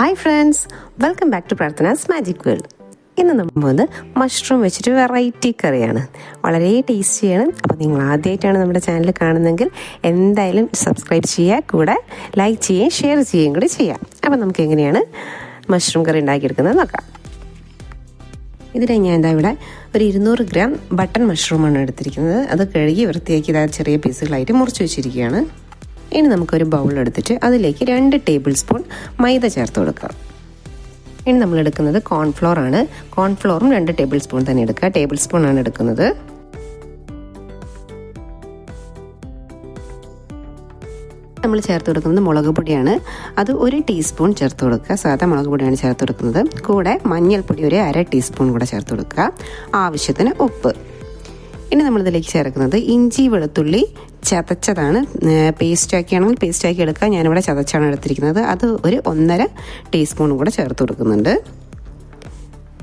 Hi friends welcome back to Prarthana's magic world ഇന്ന് നമ്മൾ mushroom വെച്ചിട്ട് വെറൈറ്റി കറിയാണ്. വളരെ ടേസ്റ്റിയാണ് അപ്പോൾ നിങ്ങൾ ആദ്യമായിട്ടാണ് നമ്മുടെ ചാനൽ കാണുന്നതെങ്കിൽ എന്തായാലും സബ്സ്ക്രൈബ് ചെയ്യുക കൂടെ ലൈക്ക് ചെയ്യുകയും ഷെയർ ചെയ്യുകയും കൂടി ചെയ്യാം അപ്പോൾ നമുക്ക് എങ്ങനെയാണ് മഷ്റൂം കറി ഉണ്ടാക്കിയെടുക്കുന്നത് നോക്കാം. ഇതിനെ ഞാൻ എന്താ ഇവിടെ ഒരു ഇരുന്നൂറ് ഗ്രാം ബട്ടൺ മഷ്റൂമാണ് എടുത്തിരിക്കുന്നത്. അത് കഴുകി വൃത്തിയാക്കി ഇതാ ചെറിയ പീസുകളായിട്ട് മുറിച്ച് വെച്ചിരിക്കുകയാണ്. ഇനി നമുക്കൊരു ബൗൾ എടുത്തിട്ട് അതിലേക്ക് രണ്ട് ടേബിൾ സ്പൂൺ മൈദ ചേർത്ത് കൊടുക്കാം. ഇനി നമ്മൾ എടുക്കുന്നത് കോൺഫ്ലോർ ആണ്. കോൺഫ്ലോറും രണ്ട് ടേബിൾ സ്പൂൺ തന്നെ എടുക്കുക. ടേബിൾ സ്പൂൺ ആണ് എടുക്കുന്നത്. നമ്മൾ ചേർത്ത് കൊടുക്കുന്നത് മുളക് പൊടിയാണ്. അത് ഒരു ടീസ്പൂൺ ചേർത്ത് കൊടുക്കുക. സാധാ മുളക് പൊടിയാണ് ചേർത്ത് കൊടുക്കുന്നത്. കൂടെ മഞ്ഞൾപ്പൊടി ഒരു അര ടീസ്പൂൺ കൂടെ ചേർത്ത് കൊടുക്കുക. ആവശ്യത്തിന് ഉപ്പ്. ഇനി നമ്മളിതിലേക്ക് ചേർക്കുന്നത് ഇഞ്ചി വെളുത്തുള്ളി ചതച്ചതാണ്. പേസ്റ്റ് ആക്കിയാണെങ്കിൽ പേസ്റ്റ് ആക്കി എടുക്കുക. ഞാനിവിടെ ചതച്ചാണ് എടുത്തിരിക്കുന്നത്. അത് ഒരു ഒന്നര ടീസ്പൂൺ കൂടെ ചേർത്ത് കൊടുക്കുന്നുണ്ട്.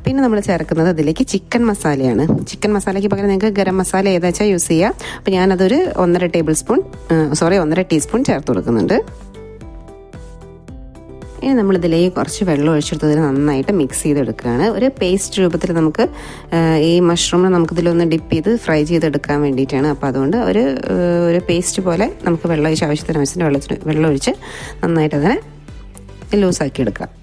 പിന്നെ നമ്മൾ ചേർക്കുന്നത് അതിലേക്ക് ചിക്കൻ മസാലയാണ്. ചിക്കൻ മസാലയ്ക്ക് പകരം നിങ്ങൾക്ക് ഗരം മസാല ഏതാച്ചാൽ യൂസ് ചെയ്യാം. അപ്പോൾ ഞാനതൊരു ഒന്നര ടേബിൾ സ്പൂൺ സോറി ഒന്നര ടീസ്പൂൺ ചേർത്ത് കൊടുക്കുന്നുണ്ട്. ഇനി നമ്മളിതിലേക്ക് കുറച്ച് വെള്ളം ഒഴിച്ചെടുത്തതിന് നന്നായിട്ട് മിക്സ് ചെയ്തെടുക്കുകയാണ്. ഒരു പേസ്റ്റ് രൂപത്തിൽ നമുക്ക് ഈ മഷ്റൂമിനെ നമുക്കിതിലൊന്ന് ഡിപ്പ് ചെയ്ത് ഫ്രൈ ചെയ്തെടുക്കാൻ വേണ്ടിയിട്ടാണ്. അപ്പോൾ അതുകൊണ്ട് ഒരു ഒരു പേസ്റ്റ് പോലെ നമുക്ക് വെള്ളം ഒഴിച്ച് ആവശ്യത്തിന് ആവശ്യത്തിന് വെള്ളത്തിന് വെള്ളം ഒഴിച്ച് നന്നായിട്ട് അതിനെ ലൂസാക്കി എടുക്കാം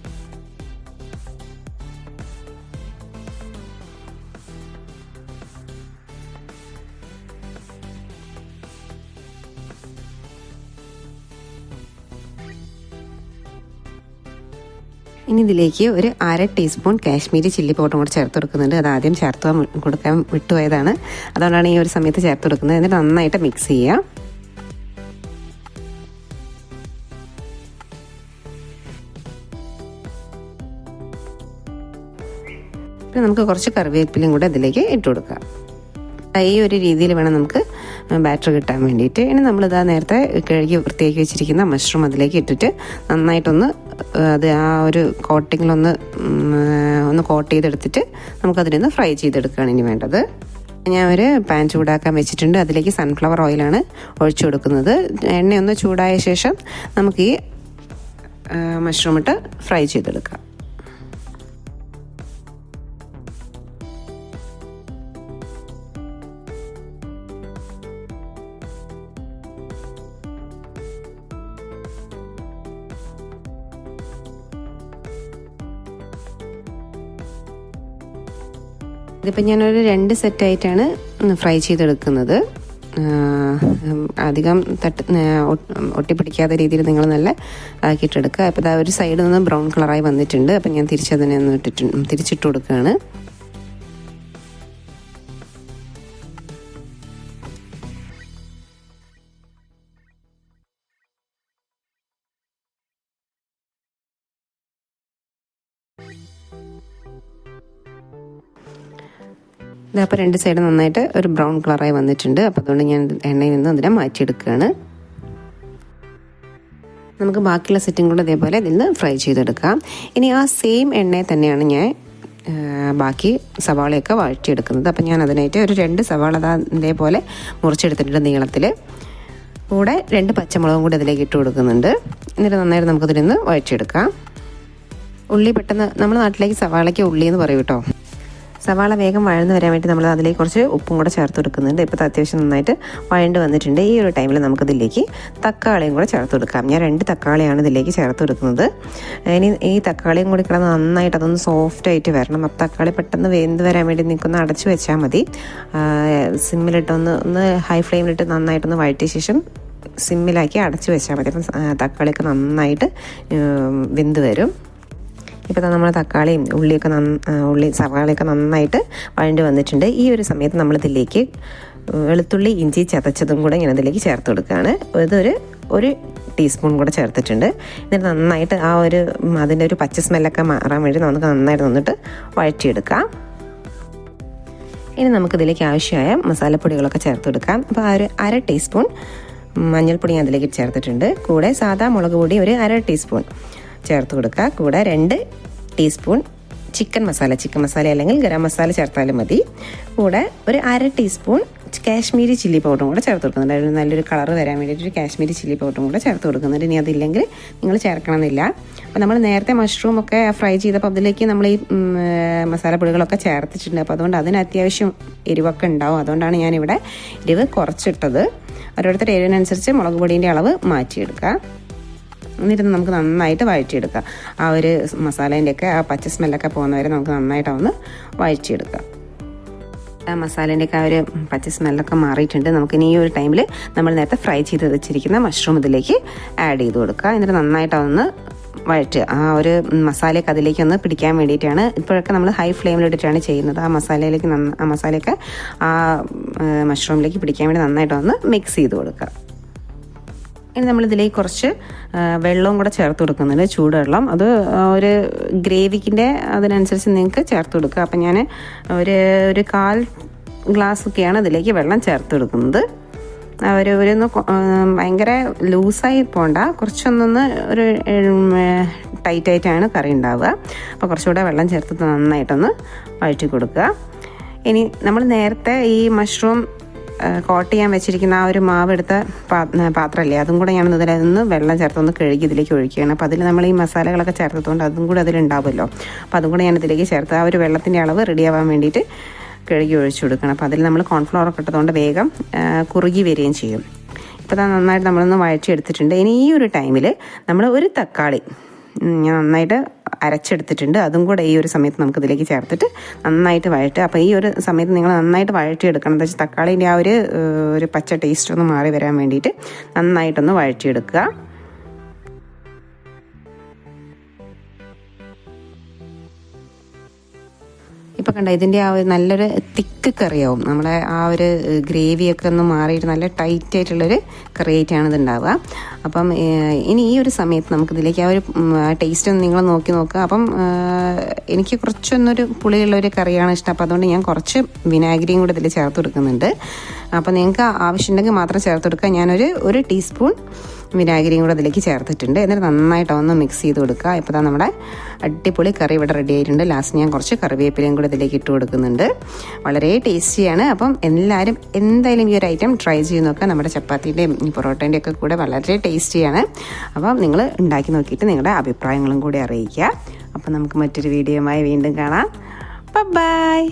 ഇനി ഇതിലേക്ക് ഒരു അര ടീസ്പൂൺ കാശ്മീരി ചില്ലി പൗഡറും കൂടെ ചേർത്ത് കൊടുക്കുന്നുണ്ട്. അത് ആദ്യം ചേർത്ത് കൊടുക്കാൻ വിട്ടുപോയതാണ്. അതുകൊണ്ടാണ് ഈ ഒരു സമയത്ത് ചേർത്ത് കൊടുക്കുന്നത്. എന്നിട്ട് നന്നായിട്ട് മിക്സ് ചെയ്യാം. പിന്നെ നമുക്ക് കുറച്ച് കറിവേപ്പിലയും കൂടെ ഇതിലേക്ക് ഇട്ട് കൊടുക്കാം. ഈ ഒരു രീതിയിൽ വേണം നമുക്ക് ബാറ്റർ കിട്ടാൻ വേണ്ടിയിട്ട്. ഇനി നമ്മളിതാ നേരത്തെ കഴുകി വൃത്തിയാക്കി വെച്ചിരിക്കുന്ന മഷ്റൂം അതിലേക്ക് ഇട്ടിട്ട് നന്നായിട്ടൊന്ന് അത് ആ ഒരു കോട്ടിങ്ങിലൊന്ന് ഒന്ന് കോട്ട് ചെയ്തെടുത്തിട്ട് നമുക്കതിനൊന്ന് ഫ്രൈ ചെയ്തെടുക്കുകയാണ് ഇനി വേണ്ടത്. ഞാൻ ഒരു പാൻ ചൂടാക്കാൻ വെച്ചിട്ടുണ്ട്. അതിലേക്ക് സൺഫ്ലവർ ഓയിലാണ് ഒഴിച്ചു കൊടുക്കുന്നത്. എണ്ണയൊന്ന് ചൂടായ ശേഷം നമുക്ക് ഈ മഷ്റൂം ഇട്ട് ഫ്രൈ ചെയ്തെടുക്കാം. ഇതിപ്പോൾ ഞാനൊരു രണ്ട് സെറ്റായിട്ടാണ് ഫ്രൈ ചെയ്തെടുക്കുന്നത്. അധികം തട്ട് ഒട്ടിപ്പിടിക്കാത്ത രീതിയിൽ നിങ്ങൾ നല്ല ആക്കിയിട്ടെടുക്കുക. അപ്പോൾ ഇതാ ഒരു സൈഡിൽ നിന്ന് ബ്രൗൺ കളറായി വന്നിട്ടുണ്ട്. അപ്പോൾ ഞാൻ തിരിച്ചതിനെ ഒന്ന് ഇട്ടിട്ട് തിരിച്ചിട്ട് കൊടുക്കുകയാണ്. ഇതപ്പോൾ രണ്ട് സൈഡ് നന്നായിട്ട് ഒരു ബ്രൗൺ കളറായി വന്നിട്ടുണ്ട്. അപ്പോൾ അതുകൊണ്ട് ഞാൻ എണ്ണയിൽ നിന്ന് അതിനെ മാറ്റിയെടുക്കുകയാണ്. നമുക്ക് ബാക്കിയുള്ള സെറ്റും കൂടെ ഇതേപോലെ ഇതിൽ നിന്ന് ഫ്രൈ ചെയ്തെടുക്കാം. ഇനി ആ സെയിം എണ്ണയിൽ തന്നെയാണ് ഞാൻ ബാക്കി സവാളയൊക്കെ വഴറ്റിയെടുക്കുന്നത്. അപ്പം ഞാൻ അതിനായിട്ട് ഒരു രണ്ട് സവാള ഇതേപോലെ മുറിച്ചെടുത്തിട്ടുണ്ട് നീളത്തിൽ കൂടെ രണ്ട് പച്ചമുളകും കൂടി അതിലേക്ക് ഇട്ട് കൊടുക്കുന്നുണ്ട്. എന്നിട്ട് നന്നായിട്ട് നമുക്കതിൽ നിന്ന് വഴറ്റിയെടുക്കാം. ഉള്ളി പെട്ടെന്ന് നമ്മുടെ നാട്ടിലേക്ക് സവാളയ്ക്ക് ഉള്ളി എന്ന് പറയും കേട്ടോ. സവാള വേഗം വഴന്ന് വരാൻ വേണ്ടി നമ്മൾ അതിലേക്ക് കുറച്ച് ഉപ്പും കൂടെ ചേർത്ത് കൊടുക്കുന്നുണ്ട്. ഇപ്പോൾ അത്യാവശ്യം നന്നായിട്ട് വഴണ്ട് വന്നിട്ടുണ്ട്. ഈ ഒരു ടൈമിൽ നമുക്കതിലേക്ക് തക്കാളിയും കൂടെ ചേർത്ത് കൊടുക്കാം. ഞാൻ രണ്ട് തക്കാളിയാണ് ഇതിലേക്ക് ചേർത്ത് കൊടുക്കുന്നത്. ഇനി ഈ തക്കാളിയും കൂടി കിടന്ന് നന്നായിട്ട് അതൊന്ന് സോഫ്റ്റ് ആയിട്ട് വരണം. അപ്പോൾ തക്കാളി പെട്ടെന്ന് വെന്ത് വരാൻ വേണ്ടി നിൽക്കുന്ന അടച്ചു വെച്ചാൽ മതി. സിമ്മിലിട്ടൊന്ന് ഒന്ന് ഹൈ ഫ്ലെയിമിലിട്ട് നന്നായിട്ടൊന്ന് വഴറ്റിയ ശേഷം സിമ്മിലാക്കി അടച്ചു വെച്ചാൽ മതി. അപ്പം തക്കാളിയൊക്കെ നന്നായിട്ട് വെന്ത് വരും. ഇപ്പോൾ നമ്മൾ തക്കാളിയും ഉള്ളിയൊക്കെ നന്ന ഉള്ളി സവാളയൊക്കെ നന്നായിട്ട് വഴണ്ട് വന്നിട്ടുണ്ട്. ഈ ഒരു സമയത്ത് നമ്മളിതിലേക്ക് വെളുത്തുള്ളി ഇഞ്ചി ചതച്ചതും കൂടെ ഇങ്ങനെ ഇതിലേക്ക് ചേർത്ത് കൊടുക്കുകയാണ്. ഇതൊരു ഒരു ടീസ്പൂൺ കൂടെ ചേർത്തിട്ടുണ്ട്. എന്നിട്ട് നന്നായിട്ട് ആ ഒരു അതിന്റെ ഒരു പച്ച സ്മെല്ലൊക്കെ മാറാൻ വേണ്ടി നമുക്ക് നന്നായിട്ട് നിന്നിട്ട് വഴറ്റിയെടുക്കാം. ഇനി നമുക്കിതിലേക്ക് ആവശ്യമായ മസാലപ്പൊടികളൊക്കെ ചേർത്ത് കൊടുക്കാം. അപ്പോൾ ആ ഒരു അര ടീസ്പൂൺ മഞ്ഞൾപ്പൊടി ഞാൻ അതിലേക്ക് ചേർത്തിട്ടുണ്ട്. കൂടെ സാധാ മുളക് പൊടി ഒരു അര ടീസ്പൂൺ. ചേർത്ത് കൊടുക്കുക. കൂടെ രണ്ട് teaspoon chicken masala. Chicken masala അല്ലെങ്കിൽ ഗരം മസാല ചേർത്താലും മതി. കൂടെ ഒരു അര ടീസ്പൂൺ കാശ്മീരി ചില്ലി പൗഡറും കൂടെ ചേർത്ത് കൊടുക്കുന്നുണ്ട് ഒരു നല്ലൊരു കളർ വരാൻ വേണ്ടിയിട്ട് ഒരു കാശ്മീരി ചില്ലി പൗഡറും കൂടെ ചേർത്ത് കൊടുക്കുന്നുണ്ട്. ഇനി അതില്ലെങ്കിൽ നിങ്ങൾ ചേർക്കണമെന്നില്ല. അപ്പോൾ നമ്മൾ നേരത്തെ മഷ്റൂം ഒക്കെ ഫ്രൈ ചെയ്തപ്പോൾ അതിലേക്ക് നമ്മൾ ഈ മസാല പൊടികളൊക്കെ ചേർത്തിട്ടുണ്ട്. അപ്പോൾ അതുകൊണ്ട് അതിന് അത്യാവശ്യം എരിവൊക്കെ ഉണ്ടാവും. അതുകൊണ്ടാണ് ഞാനിവിടെ എരിവ് കുറച്ചിട്ടത്. ഓരോരുത്തരുടെ എരിവിനനുസരിച്ച് മുളക് പൊടീന്റെ അളവ് മാറ്റിയെടുക്കുക. എന്നിട്ട് നമുക്ക് നന്നായിട്ട് വഴറ്റിയെടുക്കാം. ആ ഒരു മസാലേന്റെയൊക്കെ ആ പച്ച സ്മെല്ലൊക്കെ പോകുന്നവരെ നമുക്ക് നന്നായിട്ടൊന്ന് വഴറ്റിയെടുക്കാം. ആ മസാലേന്റെയൊക്കെ ആ ഒരു പച്ച സ്മെല്ലൊക്കെ മാറിയിട്ടുണ്ട്. നമുക്കിനി ഈ ഒരു ടൈമിൽ നമ്മൾ നേരത്തെ ഫ്രൈ ചെയ്ത് വെച്ചിരിക്കുന്ന മഷ്റൂം ഇതിലേക്ക് ആഡ് ചെയ്ത് കൊടുക്കുക. എന്നിട്ട് നന്നായിട്ടൊന്ന് വഴറ്റ് ആ ഒരു മസാലയൊക്കെ അതിലേക്ക് ഒന്ന് പിടിക്കാൻ വേണ്ടിയിട്ടാണ് ഇപ്പോഴൊക്കെ നമ്മൾ ഹൈ ഫ്ലെയിമിലിട്ടിട്ടാണ് ചെയ്യുന്നത്. ആ മസാലയിലേക്ക് ആ മസാലയൊക്കെ ആ മഷ്റൂമിലേക്ക് പിടിക്കാൻ വേണ്ടി നന്നായിട്ടൊന്ന് മിക്സ് ചെയ്ത് കൊടുക്കുക. ഇനി നമ്മളിതിലേക്ക് കുറച്ച് വെള്ളവും കൂടെ ചേർത്ത് കൊടുക്കുന്നുണ്ട്. ചൂടുവെള്ളം. അത് ഒരു ഗ്രേവിക്കിന്റെ അതിനനുസരിച്ച് നിങ്ങൾക്ക് ചേർത്ത് കൊടുക്കുക. അപ്പം ഞാൻ ഒരു ഒരു കാൽ ഗ്ലാസ് ഒക്കെയാണ് ഇതിലേക്ക് വെള്ളം ചേർത്ത് കൊടുക്കുന്നത്. ഒരു ഒരു ഒന്ന് ഭയങ്കര ലൂസായി പോണ്ട. കുറച്ചൊന്നൊന്ന് ഒരു ടൈറ്റായിട്ടാണ് കറി ഉണ്ടാവുക. അപ്പോൾ കുറച്ചുകൂടെ വെള്ളം ചേർത്ത് നന്നായിട്ടൊന്ന് വഴറ്റി കൊടുക്കുക. ഇനി നമ്മൾ നേരത്തെ ഈ മഷ്റൂം കോട്ട് ചെയ്യാൻ വെച്ചിരിക്കുന്ന ആ ഒരു മാവ് എടുത്ത പാ- പാത്രമല്ലേ അതും കൂടെ ഞാൻ ഇതിൽ നിന്ന് വെള്ളം ചേർത്തൊന്ന് കഴുകി ഇതിലേക്ക് ഒഴിക്കുകയാണ്. അപ്പോൾ അതിൽ നമ്മൾ ഈ മസാലകളൊക്കെ ചേർത്തതുകൊണ്ട് അതും കൂടെ അതിലുണ്ടാവുമല്ലോ അപ്പോൾ അതും കൂടെ ഞാൻ ഇതിലേക്ക് ചേർത്ത് ആ ഒരു വെള്ളത്തിന്റെ അളവ് റെഡിയാവാൻ വേണ്ടിയിട്ട് കഴുകി ഒഴിച്ചു കൊടുക്കണം. അപ്പോൾ അതിൽ നമ്മൾ കോൺഫ്ലവർ ഒക്കെ ഇട്ടതുകൊണ്ട് വേഗം കുറുകി വരികയും ചെയ്യും. ഇപ്പോൾ അത് നന്നായിട്ട് നമ്മളൊന്ന് വഴച്ചെടുത്തിട്ടുണ്ട് ഇനി ഈ ഒരു ടൈമിൽ നമ്മൾ ഒരു തക്കാളി ഞാൻ നന്നായിട്ട് അരച്ചെടുത്തിട്ടുണ്ട്. അതും കൂടെ ഈ ഒരു സമയത്ത് നമുക്ക് ഇതിലേക്ക് ചേർത്തിട്ട് നന്നായിട്ട് വഴറ്റുക. അപ്പോൾ ഈ ഒരു സമയത്ത് നിങ്ങൾ നന്നായിട്ട് വഴറ്റിയെടുക്കണം. എന്താ വെച്ചാൽ തക്കാളീന്റെ ആ ഒരു ഒരു പച്ച ടേസ്റ്റ് ഒന്ന് മാറി വരാൻ വേണ്ടിയിട്ട് നന്നായിട്ടൊന്ന് വഴറ്റിയെടുക്കുക. ഇപ്പോൾ കണ്ട ഇതിന്റെ ആ ഒരു നല്ലൊരു തിക്ക് കറിയാവും. നമ്മളെ ആ ഒരു ഗ്രേവിയൊക്കെ ഒന്ന് മാറിയിട്ട് നല്ല ടൈറ്റ് ആയിട്ടുള്ളൊരു ഇത് ഉണ്ടാവുക അപ്പം ഇനി ഈ ഒരു സമയത്ത് നമുക്ക് ഇതിലേക്ക് ആ ഒരു ടേസ്റ്റ് ഒന്ന് നിങ്ങൾ നോക്കി നോക്കുക. അപ്പം എനിക്ക് കുറച്ചൊന്നൊരു പുളിയുള്ള ഒരു കറിയാണ് ഇഷ്ടം. അപ്പോൾ അതുകൊണ്ട് ഞാൻ കുറച്ച് വിനാഗിരിയും കൂടെ ഇതിൽ ചേർത്ത് കൊടുക്കുന്നുണ്ട്. അപ്പോൾ നിങ്ങൾക്ക് ആവശ്യമുണ്ടെങ്കിൽ മാത്രം ചേർത്ത് കൊടുക്കുക. ഞാനൊരു ഒരു ടീസ്പൂൺ വിനാഗിരിയും കൂടെ അതിലേക്ക് ചേർത്തിട്ടുണ്ട്. എന്നിട്ട് നന്നായിട്ട് ഒന്ന് മിക്സ് ചെയ്ത് കൊടുക്കുക. ഇപ്പോൾ തന്നെ നമ്മുടെ അടിപൊളി കറി ഇവിടെ റെഡി ആയിട്ടുണ്ട്. ലാസ്റ്റ് ഞാൻ കുറച്ച് കറിവേപ്പിലയും കൂടെ ഇതിലേക്ക് ഇട്ട് കൊടുക്കുന്നുണ്ട്. വളരെ ടേസ്റ്റിയാണ് അപ്പം എല്ലാവരും എന്തായാലും ഈ ഒരു ഐറ്റം ട്രൈ ചെയ്ത് നോക്കുക. നമ്മുടെ ചപ്പാത്തിന്റെയും പൊറോട്ടേന്റെ ഒക്കെ കൂടെ വളരെ ടേസ്റ്റിയാണ് അപ്പം നിങ്ങൾ ഉണ്ടാക്കി നോക്കിയിട്ട് നിങ്ങളുടെ അഭിപ്രായങ്ങളും കൂടി അറിയിക്കുക. അപ്പം നമുക്ക് മറ്റൊരു വീഡിയോയുമായി വീണ്ടും കാണാം. ബൈ